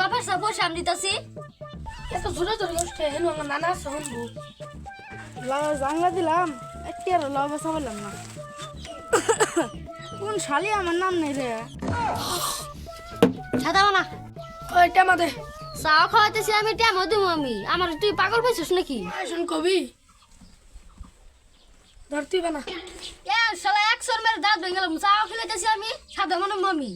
বাপের সব পয়সা আমি দিতাছি। এত জোরে জোরে কষ্ট হেন আমার নানা জাংলা দিলাম একটি আর লাভ পারলাম না। কোন শালি আমার নাম নেই রে? সাদা না ওই টেমা দে। চা খাওয়াইতেছি আমি টেমো দিব আমি। আমার তুই পাগল পেয়েছিস নাকি? শুন কবি। ধরতি বানা এ শালা একশোর মেরে দাঁত ভেঙে গেলাম চা খেলাইতেছি আমি সাদা মানে মামি।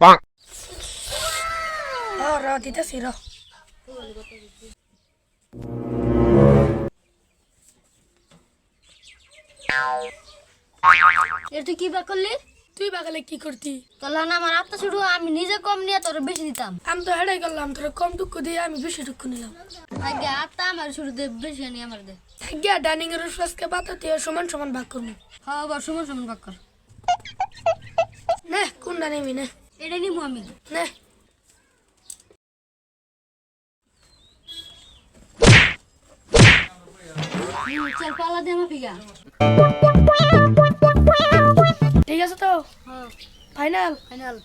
Bonk. ও র দিতেছি র এর তুই কি বা করলি তুই বাগালে কি করতি? না আমার আত্মা শুরু আমি নিজে কম নিয়ে তোর বেশি দিতাম। আমি তো হেডাই করলাম তোর কম টুকু দিয়ে আমি বেশি টুকু নিলাম। আগে আত্মা আমার শুরু দে বেশি নিয়ে আমার দে। গিয়া ডাইনিং এর উসকে পাতা দিয়ে সমান সমান ভাগ করব। হ্যাঁ আবার সমান সমান ভাগ কর। নে কোনটা নিবি নে? এটা নিবো আমি নে হুম, চল পালা দে আমার ফিগা ঠিক আছে তো হ্যাঁ ফাইনাল ফাইনাল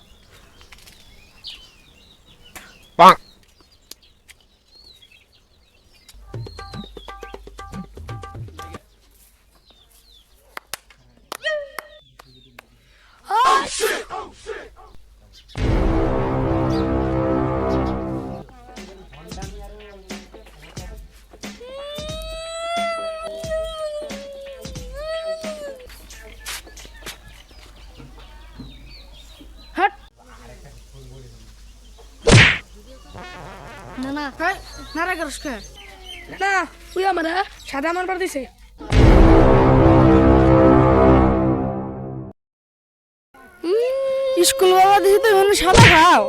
না না। হ্যাঁ নারা করস কে না তুই আমার সাদা আমার বার দিছে। স্কুল বাবা দিছে তো সাদা খাও।